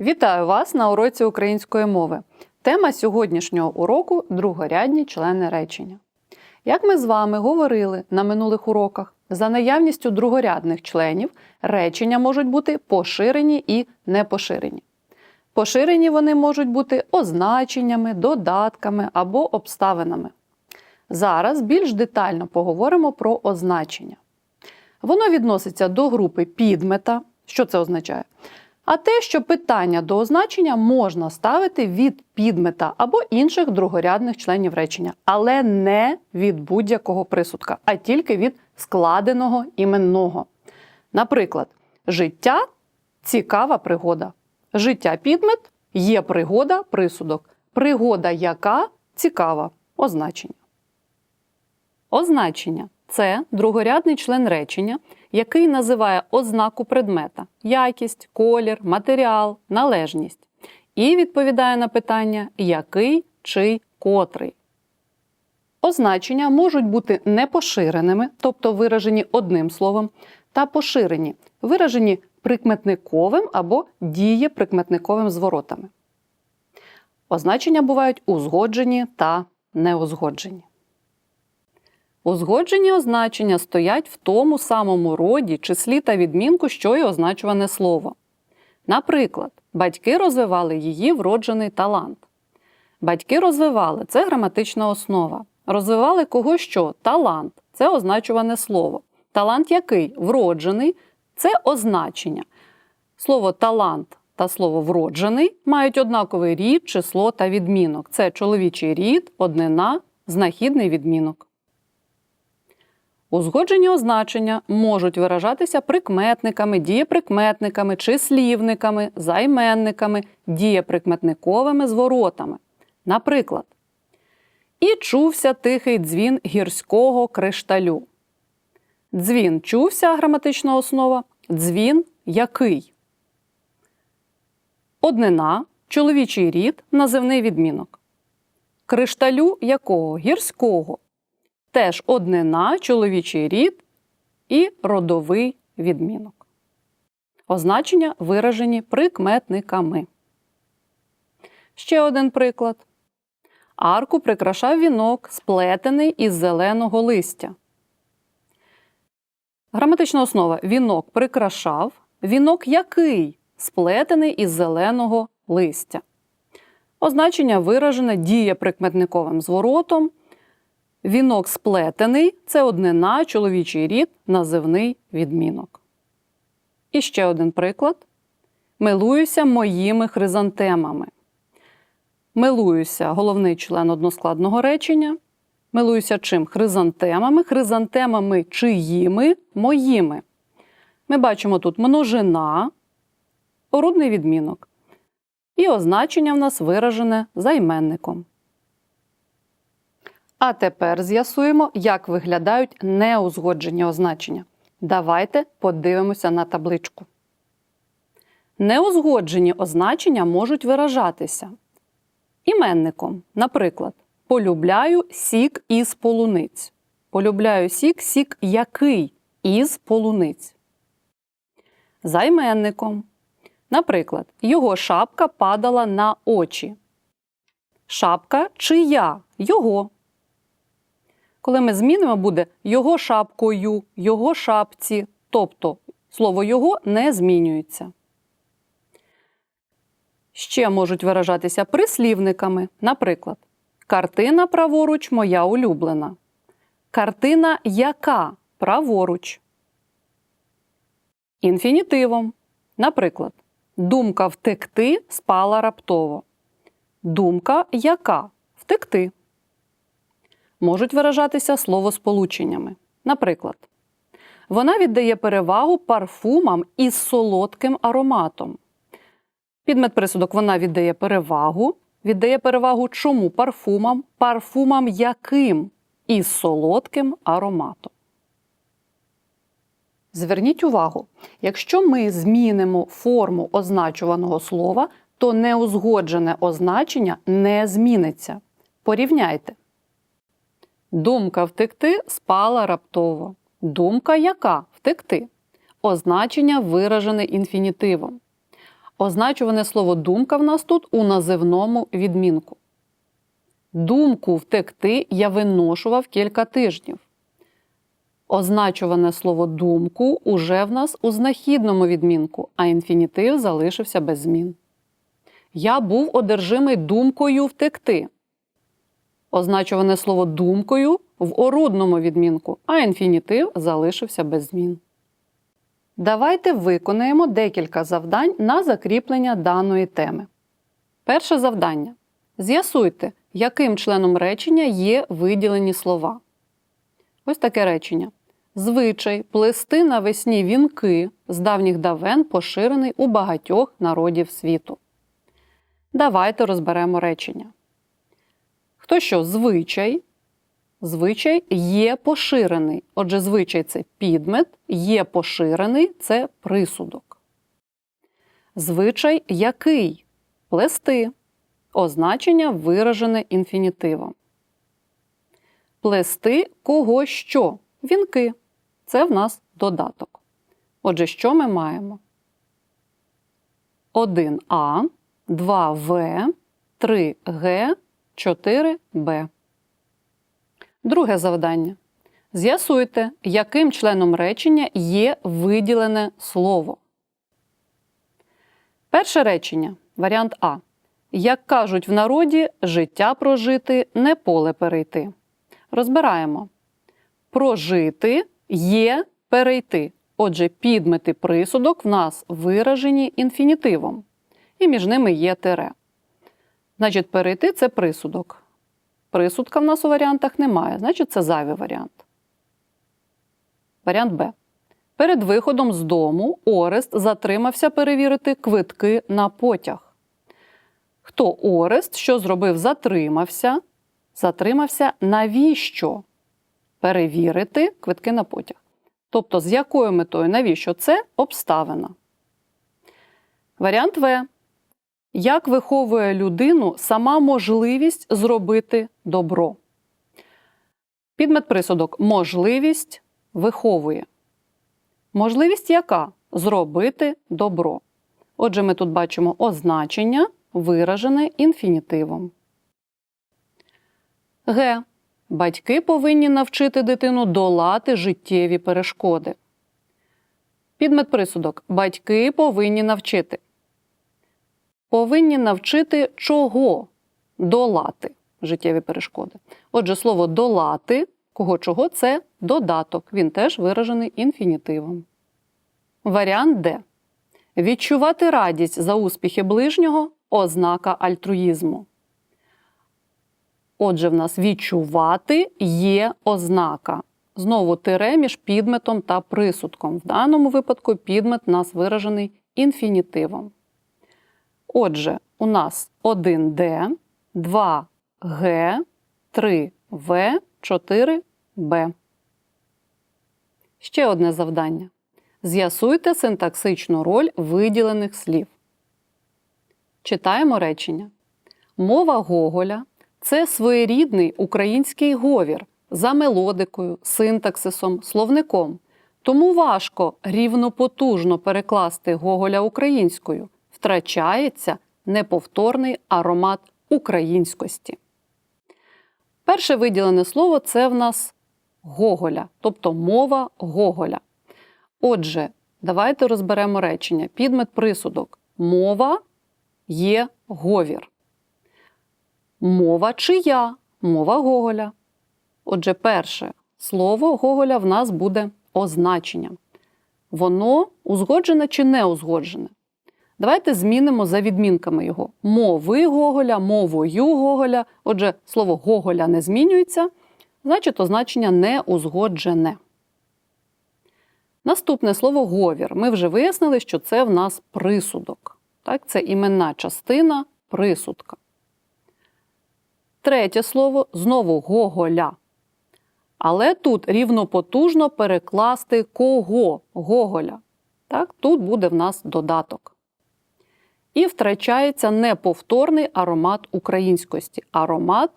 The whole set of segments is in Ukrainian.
Вітаю вас на уроці української мови. Тема сьогоднішнього уроку другорядні члени речення. Як ми з вами говорили на минулих уроках, за наявністю другорядних членів речення можуть бути поширені і непоширені. Поширені вони можуть бути означеннями, додатками або обставинами. Зараз більш детально поговоримо про означення. Воно відноситься до групи підмета. Що це означає? А те, що питання до означення можна ставити від підмета або інших другорядних членів речення, але не від будь-якого присудка, а тільки від складеного іменного. Наприклад, життя цікава пригода. Життя підмет є пригода присудок. Пригода яка цікава означення. Означення це другорядний член речення, який називає ознаку предмета якість, колір, матеріал, належність і відповідає на питання який, чий, котрий. Означення можуть бути непоширеними, тобто виражені одним словом, та поширені, виражені прикметниковим або дієприкметниковим зворотами. Означення бувають узгоджені та неузгоджені. Узгоджені означення стоять в тому самому роді, числі та відмінку, що й означуване слово. Наприклад, батьки розвивали її вроджений талант. Батьки розвивали це граматична основа. Розвивали кого що? Талант це означуване слово. Талант який? Вроджений це означення. Слово талант та слово вроджений мають однаковий рід, число та відмінок. Це чоловічий рід, однина, знахідний відмінок. Узгоджені означення можуть виражатися прикметниками, дієприкметниками, числівниками, займенниками, дієприкметниковими зворотами. Наприклад, і чувся тихий дзвін гірського кришталю. Дзвін чувся граматична основа, дзвін який. Однина чоловічий рід, називний відмінок. Кришталю якого? Гірського теж однина, чоловічий рід і родовий відмінок. Означення виражені прикметниками. Ще один приклад. Арку прикрашав вінок, сплетений із зеленого листя. Граматична основа вінок прикрашав. Вінок який? Сплетений із зеленого листя. Означення виражене дієприкметниковим зворотом. Вінок сплетений це однина, чоловічий рід, називний відмінок. І ще один приклад. Милуюся моїми хризантемами. Милуюся головний член односкладного речення. Милуюся чим? Хризантемами. Хризантемами чиїми моїми. Ми бачимо тут множина, орудний відмінок. І означення в нас виражене займенником. А тепер з'ясуємо, як виглядають неузгоджені означення. Давайте подивимося на табличку. Неузгоджені означення можуть виражатися іменником, наприклад, полюбляю сік із полуниць. Полюбляю сік, сік який із полуниць. Займенником. Наприклад, його шапка падала на очі. Шапка чия? Його. Коли ми змінимо, буде його шапкою, його шапці, тобто слово його не змінюється. Ще можуть виражатися прислівниками. Наприклад, картина праворуч моя улюблена. Картина яка праворуч. Інфінітивом. Наприклад, думка втекти спала раптово. Думка яка втекти можуть виражатися словосполученнями. Наприклад, вона віддає перевагу парфумам із солодким ароматом. Підмет присудок вона віддає перевагу. Віддає перевагу чому парфумам? Парфумам яким? Із солодким ароматом. Зверніть увагу, якщо ми змінимо форму означуваного слова, то неузгоджене означення не зміниться. Порівняйте. Думка втекти спала раптово. Думка яка втекти? Означення виражене інфінітивом. Означуване слово думка в нас тут у називному відмінку. Думку втекти я виношував кілька тижнів. Означуване слово думку уже в нас у знахідному відмінку, а інфінітив залишився без змін. Я був одержимий думкою втекти. Означуване слово думкою в орудному відмінку, а інфінітив залишився без змін. Давайте виконаємо декілька завдань на закріплення даної теми. Перше завдання. З'ясуйте, яким членом речення є виділені слова. Ось таке речення. Звичай плести навесні вінки з давніх давен поширений у багатьох народів світу. Давайте розберемо речення. Хто що? Звичай. Звичай є поширений. Отже, звичай це підмет, є поширений це присудок. Звичай який? Плести. Означення виражене інфінітивом. Плести кого що? Вінки. Це в нас додаток. Отже, що ми маємо? 1А, 2В, 3Г, 4Б. Друге завдання. З'ясуйте, яким членом речення є виділене слово. Перше речення. Варіант А. Як кажуть в народі, життя прожити не поле перейти. Розбираємо. Прожити є перейти. Отже, підмети присудок в нас виражені інфінітивом. І між ними є тире. Значить, перейти це присудок. Присудка в нас у варіантах немає, значить, це зайвий варіант. Варіант Б. Перед виходом з дому Орест затримався перевірити квитки на потяг. Хто Орест, що зробив, затримався? Затримався навіщо? Перевірити квитки на потяг. Тобто, з якою метою навіщо це обставина? Варіант В. Як виховує людину сама можливість зробити добро? Підмет присудок можливість виховує. Можливість яка? Зробити добро. Отже, ми тут бачимо означення, виражене інфінітивом. Г. Батьки повинні навчити дитину долати життєві перешкоди. Підмет присудок. Батьки повинні навчити. Повинні навчити чого долати життєві перешкоди. Отже, слово долати, кого чого це додаток. Він теж виражений інфінітивом. Варіант Д. Відчувати радість за успіхи ближнього ознака альтруїзму. Отже, в нас відчувати є ознака. Знову тире між підметом та присудком. В даному випадку підмет у нас виражений інфінітивом. Отже, у нас 1D, 2Г, 3В, 4Б. Ще одне завдання. З'ясуйте синтаксичну роль виділених слів. Читаємо речення. Мова Гоголя це своєрідний український говір за мелодикою, синтаксисом, словником. Тому важко рівнопотужно перекласти Гоголя українською. Втрачається неповторний аромат українськості. Перше виділене слово це в нас Гоголя, тобто мова Гоголя. Отже, давайте розберемо речення. Підмет присудок. Мова є говір. Мова чия? Мова Гоголя. Отже, перше слово Гоголя в нас буде означенням. Воно узгоджене чи не узгоджене? Давайте змінимо за відмінками його. Мови Гоголя, мовою Гоголя. Отже, слово Гоголя не змінюється, значить означення не узгоджене. Наступне слово говір. Ми вже вияснили, що це в нас присудок. Так, Це іменна частина присудка. Третє слово знову Гоголя. Але тут рівнопотужно перекласти кого Гоголя. Так, Тут буде в нас додаток. І втрачається неповторний аромат українськості. Аромат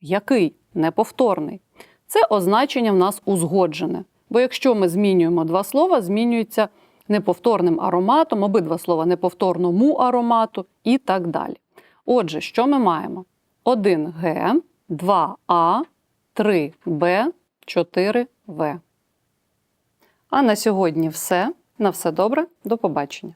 який неповторний. Це означення в нас узгоджене. Бо якщо ми змінюємо два слова, змінюється неповторним ароматом, обидва слова неповторному аромату і так далі. Отже, що ми маємо? 1Г, 2А, 3Б, 4В. А на сьогодні все. На все добре, до побачення.